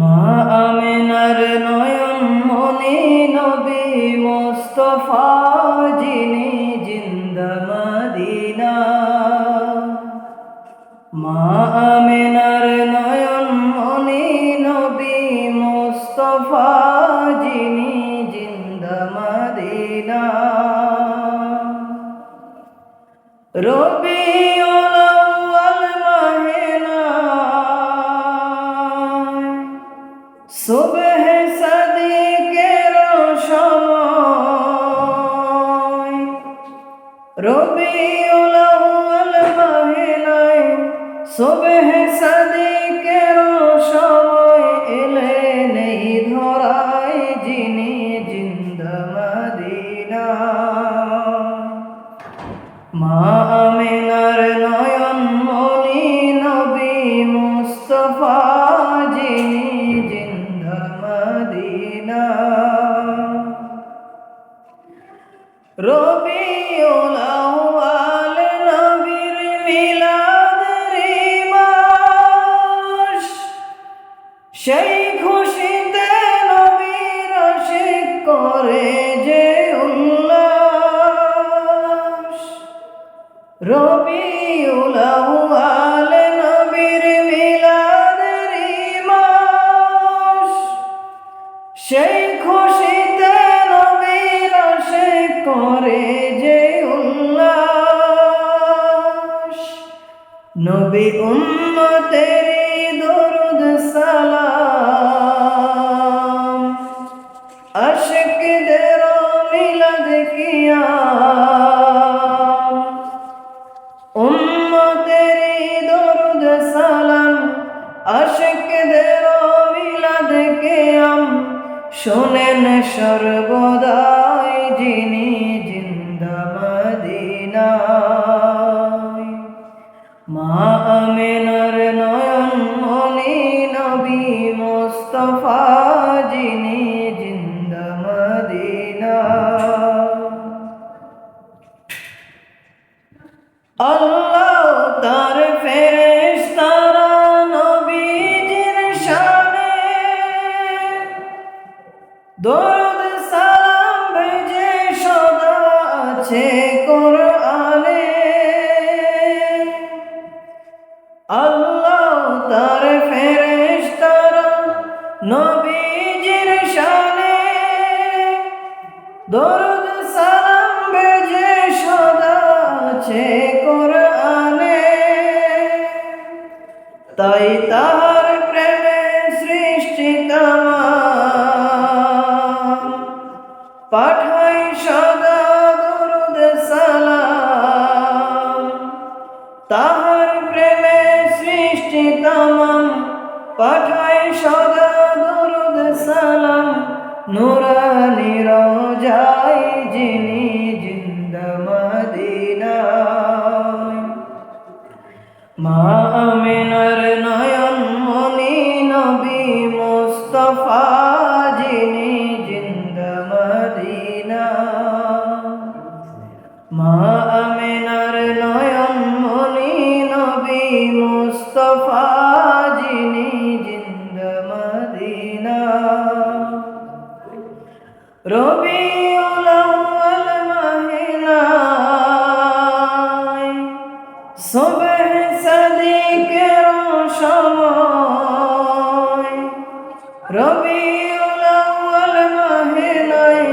মা আমেনার নয়ন মনি নবী মোস্তফা, যিনি জিন্দা মদিনা। মা আমেনার নয়ন মনি নবী মোস্তফা, যিনি জিন্দা মদিনা। রবিউল রবিউল আউয়াল মাহিনায় সুবহ সাদিকের সময় এলেন এই ধরায় যিনি জিন্দা মদিনা। মা আমিনার নয়ন মনি নবী মুস্তফা যিনি জিন্দা মদিনা। সেই খুশিতে নবীর আশিক করে যে উল্লাস। আউয়াল নবীর মিলাদের সেই খুশিতে নবীর আশিক করে যে উল্লাস। নবী উম্মতের কিয়াম শোনেন সর্বদাই যিনি জিন্দা মদিনা মা আমেনার নয়ন মনি নবী মোস্তফা যিনি জিন্দা মদিনা দরুদ সালাম ভেজে সদা আছে কোরআনে। আল্লাহ তার ফেরেশতারা নবীজির শানে। দরুদ সালাম ভেজে সদা আছে কোরআনে। তাই তাহার প্রেমে সৃষ্টি তামাম। পাঠাই সদা দরুদ সালাম। নুরানি রোজাই যিনি জিন্দা মদিনায়। মা আমিনার নয়ন মনি নবী মুস্তফা যিনি জিন্দা মদিনা মা মাহিনায় সুবহ সাদিকের সময়। রবিউল আউয়াল মাহিনায়